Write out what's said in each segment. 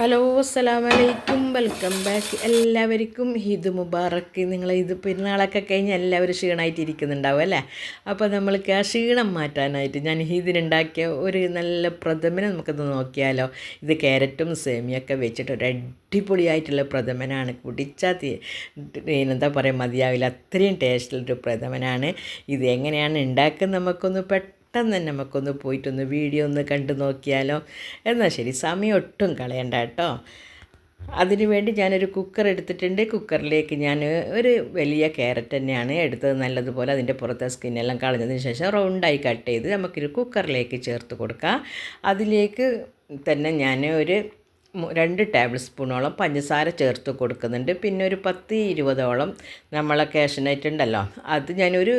Hello അസ്സലാമു അലൈക്കും welcome back. എല്ലാവർക്കും ഹിദ് മുബാറക്ക് നിങ്ങൾ ഇത് പെരുന്നാളൊക്കെ കഴിഞ്ഞ് എല്ലാവരും ക്ഷീണമായിട്ട് ഇരിക്കുന്നുണ്ടാവും അല്ലേ? അപ്പോൾ നമ്മൾക്ക് ആ ക്ഷീണം മാറ്റാനായിട്ട് ഞാൻ ഈദിനുണ്ടാക്കിയ ഒരു നല്ല പ്രഥമനെ നമുക്കത് നോക്കിയാലോ. ഇത് ക്യാരറ്റും സേമിയൊക്കെ വെച്ചിട്ട് ഒരു അടിപൊളിയായിട്ടുള്ള പ്രഥമനാണ്. കുടിച്ചാൽ എന്താ പറയുക മതിയാവില്ല. അത്രയും ടേസ്റ്റുള്ളൊരു പ്രഥമനാണ്. ഇത് എങ്ങനെയാണ് ഉണ്ടാക്കുന്നത് നമുക്കൊന്ന് പെട്ടെന്ന് പെട്ടെന്ന് തന്നെ നമുക്കൊന്ന് പോയിട്ടൊന്ന് വീഡിയോ ഒന്ന് കണ്ടു നോക്കിയാലോ. എന്നാൽ ശരി സമയം ഒട്ടും കളയണ്ട കേട്ടോ. അതിനു വേണ്ടി ഞാനൊരു കുക്കർ എടുത്തിട്ടുണ്ട്. കുക്കറിലേക്ക് ഞാൻ ഒരു വലിയ ക്യാരറ്റ് തന്നെയാണ് എടുത്തത്. നല്ലതുപോലെ അതിന്റെ പുറത്തെ സ്കിന്നെല്ലാം കളഞ്ഞതിന് ശേഷം റൗണ്ടായി കട്ട് ചെയ്ത് നമുക്കൊരു കുക്കറിലേക്ക് ചേർത്ത് കൊടുക്കാം. അതിലേക്ക് തന്നെ ഞാൻ ഒരു രണ്ട് ടേബിൾ സ്പൂണോളം പഞ്ചസാര ചേർത്ത് കൊടുക്കുന്നുണ്ട്. പിന്നെ ഒരു പത്ത് ഇരുപതോളം നമ്മളെ കാഷ്യനട്ട് ഉണ്ടല്ലോ അത് ഞാനൊരു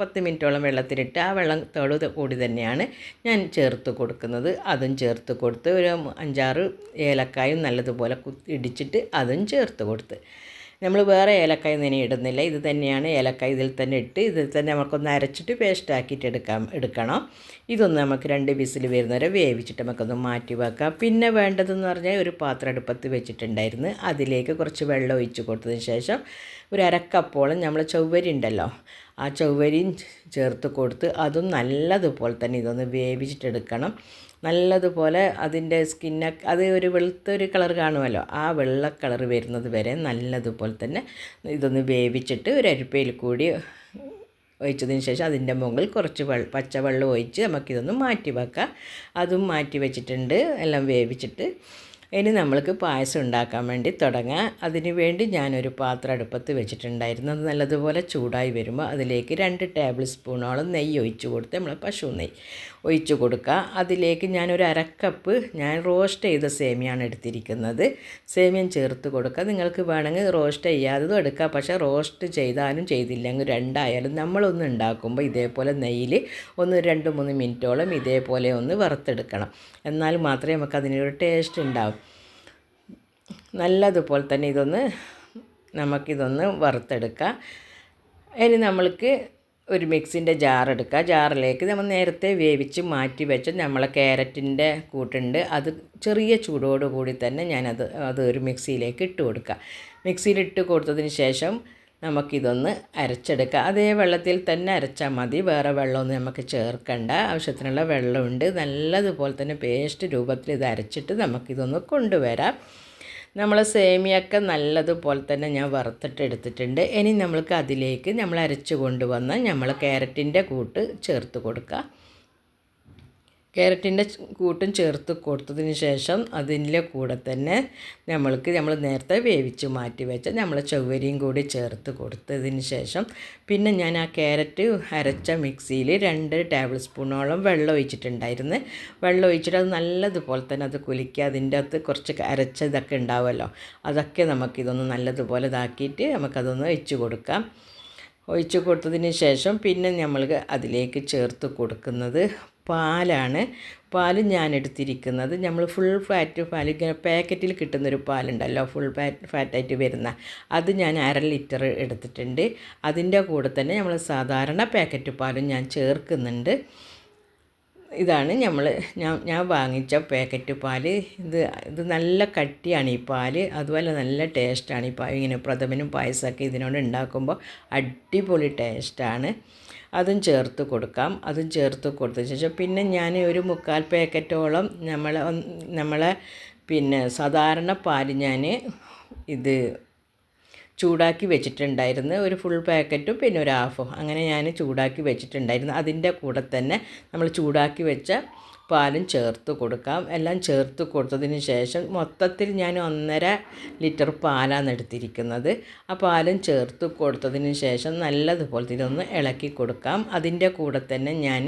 പത്ത് മിനിറ്റോളം വെള്ളത്തിലിട്ട് ആ വെള്ളം വെള്ളത്തോട് കൂടി തന്നെയാണ് ഞാൻ ചേർത്ത് കൊടുക്കുന്നത്. അതും ചേർത്ത് കൊടുത്ത് ഒരു അഞ്ചാറ് ഏലക്കായും നല്ലതുപോലെ ഇടിച്ചിട്ട് അതും ചേർത്ത് കൊടുത്ത്. നമ്മൾ വേറെ ഏലക്കായ നനി ഇടുന്നില്ല. ഇത് തന്നെയാണ് ഏലക്കായ ഇതിൽ തന്നെ ഇട്ട് ഇതിൽ തന്നെ നമുക്കൊന്ന് അരച്ചിട്ട് പേസ്റ്റ് ആക്കിയിട്ട് എടുക്കാം എടുക്കണം. ഇതൊന്ന് നമുക്ക് രണ്ട് ബിസിൽ വരുന്നവരെ വേവിച്ചിട്ട് നമുക്കൊന്ന് മാറ്റി വെക്കാം. പിന്നെ വേണ്ടതെന്ന് പറഞ്ഞാൽ ഒരു പാത്രം അടുപ്പത്ത് വെച്ചിട്ടുണ്ടായിരുന്നു. അതിലേക്ക് കുറച്ച് വെള്ളം ഒഴിച്ച് കൊടുത്തതിന് ശേഷം ഒരു അരക്കപ്പോളം നമ്മൾ ചൊവ്വരി ഉണ്ടല്ലോ ആ ചൊവ്വരിയും ചേർത്ത് കൊടുത്ത് അതും നല്ലതുപോലെ തന്നെ ഇതൊന്ന് വേവിച്ചിട്ടെടുക്കണം. നല്ലതുപോലെ അതിന്റെ സ്കിന്നൊക്കെ അത് ഒരു വെളുത്തൊരു കളർ കാണുമല്ലോ ആ വെള്ള കളർ വരുന്നത് വരെ നല്ലതുപോലെ തന്നെ ഇതൊന്ന് വേവിച്ചിട്ട് ഒരു അരിപ്പയിൽ കൂടി ഒഴിച്ചതിന് ശേഷം അതിന്റെ മുകളിൽ കുറച്ച് വെള്ള പച്ചവെള്ളം ഒഴിച്ച് നമുക്കിതൊന്ന് മാറ്റി വെക്കാം അതും മാറ്റി വെച്ചിട്ടുണ്ട് എല്ലാം വേവിച്ചിട്ട്. ഇനി നമ്മൾക്ക് പായസം ഉണ്ടാക്കാൻ വേണ്ടി തുടങ്ങാം. അതിന് വേണ്ടി ഞാനൊരു പാത്രം അടുപ്പത്ത് വെച്ചിട്ടുണ്ടായിരുന്നു. അത് നല്ലതുപോലെ ചൂടായി വരുമ്പോൾ അതിലേക്ക് രണ്ട് ടേബിൾ സ്പൂണോളം നെയ്യ് ഒഴിച്ച് കൊടുത്ത് നമ്മൾ പശു നെയ്യ് ഒഴിച്ച് കൊടുക്കുക. അതിലേക്ക് ഞാനൊരു അരക്കപ്പ് ഞാൻ റോസ്റ്റ് ചെയ്ത സേമിയാണ് എടുത്തിരിക്കുന്നത്. സേമിയം ചേർത്ത് കൊടുക്കുക. നിങ്ങൾക്ക് വേണമെങ്കിൽ റോസ്റ്റ് ചെയ്യാത്തതും എടുക്കുക. പക്ഷേ റോസ്റ്റ് ചെയ്താലും ചെയ്തില്ലെങ്കിൽ രണ്ടായാലും നമ്മളൊന്ന് ഉണ്ടാക്കുമ്പോൾ ഇതേപോലെ നെയ്യിൽ ഒന്ന് രണ്ട് മൂന്ന് മിനിറ്റോളം ഇതേപോലെ ഒന്ന് വറുത്തെടുക്കണം. എന്നാൽ മാത്രമേ നമുക്ക് അതിനൊരു ടേസ്റ്റ് ഉണ്ടാവും. നല്ലതുപോലെ തന്നെ ഇതൊന്ന് നമുക്കിതൊന്ന് വറുത്തെടുക്കാം ഇനി നമ്മൾക്ക് ഒരു മിക്സിന്റെ ജാർ എടുക്കുക. ജാറിലേക്ക് നമ്മൾ നേരത്തെ വേവിച്ച് മാറ്റി വെച്ച നമ്മളെ ക്യാരറ്റിന്റെ കൂട്ടുണ്ട്. അത് ചെറിയ ചൂടോട് കൂടി തന്നെ ഞാനത് അത് ഒരു മിക്സിയിലേക്ക് ഇട്ട് കൊടുക്കുക. മിക്സിയിലിട്ട് കൊടുത്തതിന് ശേഷം നമുക്കിതൊന്ന് അരച്ചെടുക്കുക. അതേ വെള്ളത്തിൽ തന്നെ അരച്ചാൽ മതി. വേറെ വെള്ളമൊന്നും നമുക്ക് ചേർക്കേണ്ട. ആവശ്യത്തിനുള്ള വെള്ളമുണ്ട്. നല്ലതുപോലെ തന്നെ പേസ്റ്റ് രൂപത്തിൽ ഇത് അരച്ചിട്ട് നമുക്കിതൊന്ന് കൊണ്ടുവരാം. നമ്മൾ സേമിയൊക്കെ നല്ലതുപോലെ തന്നെ ഞാൻ വറുത്തിട്ട് എടുത്തിട്ടുണ്ട്. ഇനി നമ്മൾക്ക് അതിലേക്ക് നമ്മൾ അരച്ച് കൊണ്ടുവന്ന നമ്മൾ ക്യാരറ്റിന്റെ കൂട്ട് ചേർത്ത് കൊടുക്കുക ക്യാരറ്റിന്റെ കൂട്ടും ചേർത്ത് കൊടുത്തതിന് ശേഷം അതിന്റെ കൂടെ തന്നെ നമ്മൾക്ക് നമ്മൾ നേരത്തെ വേവിച്ച് മാറ്റി വെച്ച നമ്മൾ ചവ്വരിയും കൂടി ചേർത്ത് കൊടുത്തതിന് ശേഷം പിന്നെ ഞാൻ ആ ക്യാരറ്റ് അരച്ച മിക്സിയിൽ രണ്ട് ടേബിൾ സ്പൂണോളം വെള്ളം ഒഴിച്ചിട്ടുണ്ടായിരുന്നു. വെള്ളം ഒഴിച്ചിട്ട് അത് നല്ലതുപോലെ തന്നെ അത് കുലിക്കുക അതിന്റെ അകത്ത് കുറച്ച് അരച്ച ഇതൊക്കെ ഉണ്ടാവുമല്ലോ. അതൊക്കെ നമുക്കിതൊന്ന് നല്ലതുപോലെ ഇതാക്കിയിട്ട് നമുക്കതൊന്ന് ഒഴിച്ച് കൊടുക്കാം. ഒഴിച്ച് കൊടുത്തതിന് ശേഷം പിന്നെ നമ്മൾ അതിലേക്ക് ചേർത്ത് കൊടുക്കുന്നത് പാലാണ്. പാൽ ഞാൻ എടുത്തിരിക്കുന്നത് നമ്മൾ ഫുൾ ഫാറ്റ് പാൽ ഇങ്ങനെ പാക്കറ്റിൽ കിട്ടുന്നൊരു പാലുണ്ടല്ലോ ഫുൾ ഫാറ്റ് ഫാറ്റായിട്ട് വരുന്ന. അത് ഞാൻ അര ലിറ്റർ എടുത്തിട്ടുണ്ട്. അതിന്റെ കൂടെ തന്നെ നമ്മൾ സാധാരണ പാക്കറ്റ് പാലും ഞാൻ ചേർക്കുന്നുണ്ട്. ഇതാണ് നമ്മൾ ഞാൻ ഞാൻ വാങ്ങിച്ച പാക്കറ്റ് പാൽ ഇത് ഇത് നല്ല കട്ടിയാണ് ഈ പാൽ അതുപോലെ നല്ല ടേസ്റ്റാണ് ഈ പാ ഇങ്ങനെ പ്രഥമനും പായസമൊക്കെ ഇതിനോട് ഉണ്ടാക്കുമ്പോൾ അടിപൊളി ടേസ്റ്റാണ് അതും ചേർത്ത് കൊടുക്കാം. അതും ചേർത്ത് കൊടുത്തതിന് ശേഷം പിന്നെ ഞാൻ ഒരു മുക്കാൽ പാക്കറ്റോളം നമ്മൾ നമ്മളെ പിന്നെ സാധാരണ പാൽ ഞാൻ ഇത് ചൂടാക്കി വെച്ചിട്ടുണ്ടായിരുന്നു. ഒരു ഫുൾ പാക്കറ്റും പിന്നെ ഒരു ഹാഫും അങ്ങനെ ഞാൻ ചൂടാക്കി വെച്ചിട്ടുണ്ടായിരുന്നു. അതിന്റെ കൂടെ തന്നെ നമ്മൾ ചൂടാക്കി വെച്ച പാലും ചേർത്ത് കൊടുക്കാം. എല്ലാം ചേർത്ത് കൊടുത്തതിന് ശേഷം മൊത്തത്തിൽ ഞാൻ ഒന്നര ലിറ്റർ പാലാണ് എടുത്തിരിക്കുന്നത്. ആ പാലും ചേർത്ത് കൊടുത്തതിന് ശേഷം നല്ലതുപോലെ ഇതൊന്ന് ഇളക്കി കൊടുക്കാം. അതിന്റെ കൂടെ തന്നെ ഞാൻ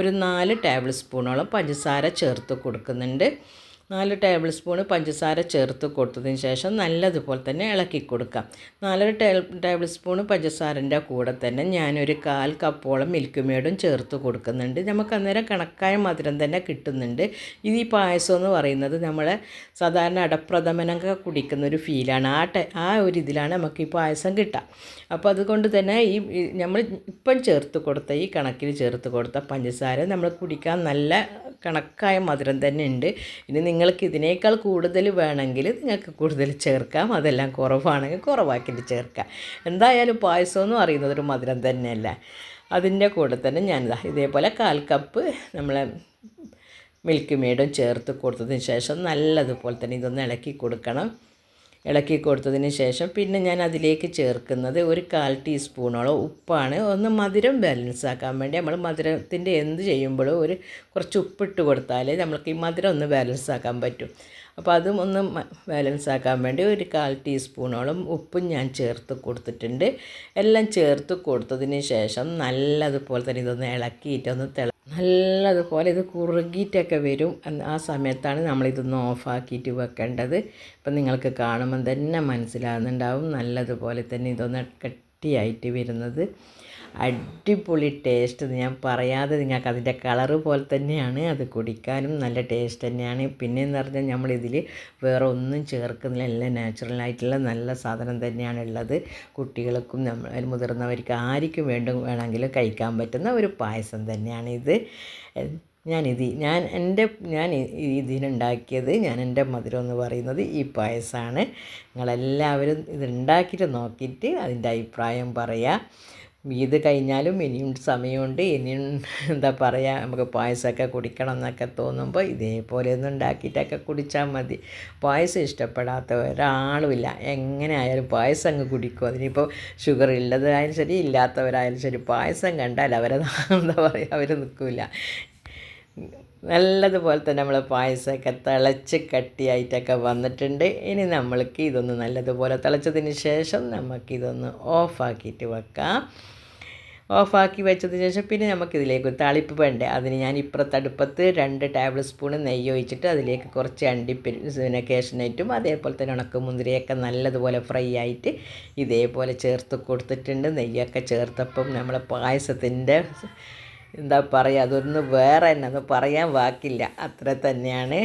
ഒരു നാല് ടേബിൾ സ്പൂണോളം പഞ്ചസാര ചേർത്ത് കൊടുക്കുന്നുണ്ട്. നാല് ടേബിൾ സ്പൂൺ പഞ്ചസാര ചേർത്ത് കൊടുത്തതിന് ശേഷം നല്ലതുപോലെ തന്നെ ഇളക്കി കൊടുക്കാം. നാലര ടേബിൾ സ്പൂൺ പഞ്ചസാരന്റെ കൂടെ തന്നെ ഞാനൊരു കാൽ കപ്പോളം മിൽക്ക് മേഡും ചേർത്ത് കൊടുക്കുന്നുണ്ട്. നമുക്ക് അന്നേരം കണക്കായ മധുരം തന്നെ കിട്ടുന്നുണ്ട്. ഇത് ഈ പായസം എന്ന് പറയുന്നത് നമ്മൾ സാധാരണ അടപ്രഥമനൊക്കെ കുടിക്കുന്ന ഒരു ഫീലാണ് ആ ടൈ ആ ഒരു ഇതിലാണ് നമുക്ക് ഈ പായസം കിട്ടുക. അപ്പോൾ അതുകൊണ്ട് തന്നെ ഈ നമ്മൾ ഇപ്പം ചേർത്ത് കൊടുത്ത ഈ കണക്കിൽ ചേർത്ത് കൊടുത്ത പഞ്ചസാര നമ്മൾ കുടിക്കാൻ നല്ല കണക്കായ മധുരം തന്നെ ഉണ്ട്. ഇനി നിങ്ങൾക്ക് ഇതിനേക്കാൾ കൂടുതൽ വേണമെങ്കിൽ നിങ്ങൾക്ക് കൂടുതൽ ചേർക്കാം. അതെല്ലാം കുറവാണെങ്കിൽ കുറവാക്കിയിട്ട് ചേർക്കാം. എന്തായാലും പായസം എന്ന് പറയുന്നത് ഒരു മധുരം തന്നെയല്ല. അതിന്റെ കൂടെ തന്നെ ഞാനിതാ ഇതേപോലെ കാൽ കപ്പ് നമ്മളെ മിൽക്ക് മെയ്ഡും ചേർത്ത് കൊടുത്തതിന് ശേഷം നല്ലതുപോലെ തന്നെ ഇതൊന്ന് ഇളക്കി കൊടുക്കണം. ഇളക്കി കൊടുത്തതിന് ശേഷം പിന്നെ ഞാൻ അതിലേക്ക് ചേർക്കുന്നത് ഒരു കാൽ ടീസ്പൂണോളം ഉപ്പാണ്. ഒന്ന് മധുരം ബാലൻസ് ആക്കാൻ വേണ്ടി നമ്മൾ മധുരത്തിന്റെ എന്ത് ചെയ്യുമ്പോഴും ഒരു കുറച്ച് ഉപ്പിട്ട് കൊടുത്താലേ നമ്മൾക്ക് ഈ മധുരം ഒന്ന് ബാലൻസ് ആക്കാൻ പറ്റും. അപ്പോൾ അതും ഒന്ന് ബാലൻസ് ആക്കാൻ വേണ്ടി ഒരു കാൽ ടീസ്പൂണോളം ഉപ്പും ഞാൻ ചേർത്ത് കൊടുത്തിട്ടുണ്ട്. എല്ലാം ചേർത്ത് കൊടുത്തതിന് ശേഷം നല്ലതുപോലെ തന്നെ ഇതൊന്ന് ഇളക്കിയിട്ടൊന്ന് തിള നല്ലതുപോലെ ഇത് കുറുകിയിട്ടൊക്കെ വരും. ആ സമയത്താണ് നമ്മളിതൊന്ന് ഓഫാക്കിയിട്ട് വെക്കേണ്ടത്. ഇപ്പം നിങ്ങൾക്ക് കാണുമ്പം തന്നെ മനസ്സിലാകുന്നുണ്ടാവും നല്ലതുപോലെ തന്നെ ഇതൊന്ന് കട്ടിയായിട്ട് വരുന്നത്. അടിപൊളി ടേസ്റ്റ് എന്ന് ഞാൻ പറയാതെ നിങ്ങൾക്ക് അതിന്റെ കളറ് പോലെ തന്നെയാണ് അത് കുടിക്കാനും നല്ല ടേസ്റ്റ് തന്നെയാണ്. പിന്നെ എന്ന് പറഞ്ഞാൽ നമ്മളിതിൽ വേറെ ഒന്നും ചേർക്കുന്നില്ല. എല്ലാം നാച്ചുറലായിട്ടുള്ള നല്ല സാധനം തന്നെയാണ് ഉള്ളത്. കുട്ടികൾക്കും നമ്മൾ മുതിർന്നവർക്ക് ആർക്കും വേണ്ടും വേണമെങ്കിലും കഴിക്കാൻ പറ്റുന്ന ഒരു പായസം തന്നെയാണിത് ഞാനിത് ഞാൻ എന്റെ ഞാൻ ഇതിനുണ്ടാക്കിയത് ഞാൻ എന്റെ മധുരം എന്ന് പറയുന്നത് ഈ പായസമാണ് നിങ്ങളെല്ലാവരും ഇത് ഉണ്ടാക്കിയിട്ട് നോക്കിയിട്ട് അതിന്റെ അഭിപ്രായം പറയാം. ഇത് കഴിഞ്ഞാലും ഇനിയും സമയമുണ്ട് ഇനിയും എന്താ പറയുക നമുക്ക് പായസമൊക്കെ കുടിക്കണം എന്നൊക്കെ തോന്നുമ്പോൾ ഇതേപോലെ ഒന്ന് ഉണ്ടാക്കിയിട്ടൊക്കെ കുടിച്ചാൽ മതി. പായസം ഇഷ്ടപ്പെടാത്ത ഒരാളുമില്ല. എങ്ങനെ ആയാലും പായസം അങ്ങ് കുടിക്കും. അതിനിപ്പോൾ ഷുഗർ ഉള്ളതായാലും ശരി ഇല്ലാത്തവരായാലും ശരി പായസം കണ്ടാൽ അവരെ എന്താ പറയുക അവർ നിൽക്കില്ല. നല്ലതുപോലെ തന്നെ നമ്മൾ പായസമൊക്കെ തിളച്ച് കട്ടിയായിട്ടൊക്കെ വന്നിട്ടുണ്ട്. ഇനി നമ്മൾക്ക് ഇതൊന്ന് നല്ലതുപോലെ തിളച്ചതിന് ശേഷം നമുക്കിതൊന്ന് ഓഫാക്കിയിട്ട് വെക്കാം. ഓഫാക്കി വെച്ചതിന് ശേഷം പിന്നെ നമുക്കിതിലേക്ക് താളിപ്പ് വേണ്ടേ? അതിന് ഞാൻ ഇപ്പുറത്ത് അടുപ്പത്ത് രണ്ട് ടേബിൾ സ്പൂൺ നെയ്യ് ഒഴിച്ചിട്ട് അതിലേക്ക് കുറച്ച് അണ്ടിപ്പരി പിന്നെ അതേപോലെ തന്നെ ഉണക്കമുന്തിരിയൊക്കെ നല്ലതുപോലെ ഫ്രൈ ആയിട്ട് ഇതേപോലെ ചേർത്ത് കൊടുത്തിട്ടുണ്ട്. നെയ്യൊക്കെ ചേർത്തപ്പം നമ്മൾ പായസത്തിന്റെ എന്താ പറയുക അതൊന്ന് വേറെ തന്നെ അത് പറയാൻ വാക്കില്ല. അത്ര തന്നെയാണ്.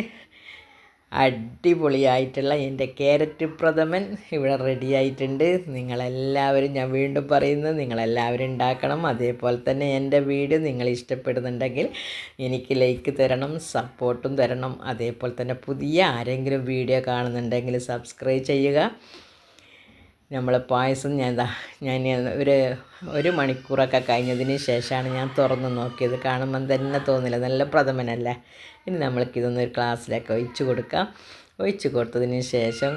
അടിപൊളിയായിട്ടുള്ള എന്റെ ക്യാരറ്റ് പ്രഥമൻ ഇവിടെ റെഡി ആയിട്ടുണ്ട്. നിങ്ങളെല്ലാവരും ഞാൻ വീണ്ടും പറയുന്നു നിങ്ങളെല്ലാവരും ഉണ്ടാക്കണം. അതേപോലെ തന്നെ എന്റെ വീഡിയോ നിങ്ങൾ ഇഷ്ടപ്പെടുന്നുണ്ടെങ്കിൽ എനിക്ക് ലൈക്ക് തരണം സപ്പോർട്ടും തരണം. അതേപോലെ തന്നെ പുതിയ ആരെങ്കിലും വീഡിയോ കാണുന്നുണ്ടെങ്കിൽ സബ്സ്ക്രൈബ് ചെയ്യുക. നമ്മൾ പായസം ഞാൻ എന്താ ഞാൻ ഒരു ഒരു മണിക്കൂറൊക്കെ കഴിഞ്ഞതിന് ശേഷമാണ് ഞാൻ തുറന്ന് നോക്കിയത്. കാണുമ്പം തന്നെ തോന്നില്ല നല്ല പ്രഥമനല്ലേ? ഇനി നമ്മൾക്കിതൊന്ന് ഒരു ഗ്ലാസ്സിലേക്ക് ഒഴിച്ച് കൊടുക്കാം. ഒഴിച്ചു കൊടുത്തതിന് ശേഷം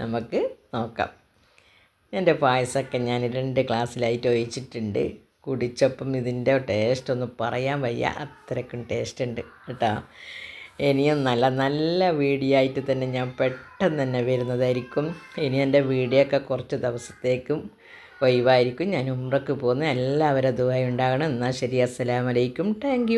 നമുക്ക് നോക്കാം. എന്റെ പായസമൊക്കെ ഞാൻ രണ്ട് ഗ്ലാസ്സിലായിട്ട് ഒഴിച്ചിട്ടുണ്ട്. കുടിച്ചപ്പം ഇതിന്റെ ടേസ്റ്റ് ഒന്നും പറയാൻ വയ്യ. അത്രയ്ക്കും ടേസ്റ്റ് ഉണ്ട് കേട്ടോ. ഇനിയും നല്ല നല്ല വീഡിയോ ആയിട്ട് തന്നെ ഞാൻ പെട്ടെന്ന് തന്നെ വരുന്നതായിരിക്കും. ഇനി എന്റെ വീഡിയോ ഒക്കെ കുറച്ച് ദിവസത്തേക്കും ഒഴിവായിരിക്കും. ഞാൻ ഉമ്രക്ക് പോകുന്ന എല്ലാവരും അതുമായി ഉണ്ടാകണം. എന്നാൽ ശരി അസ്സലാമലൈക്കും താങ്ക്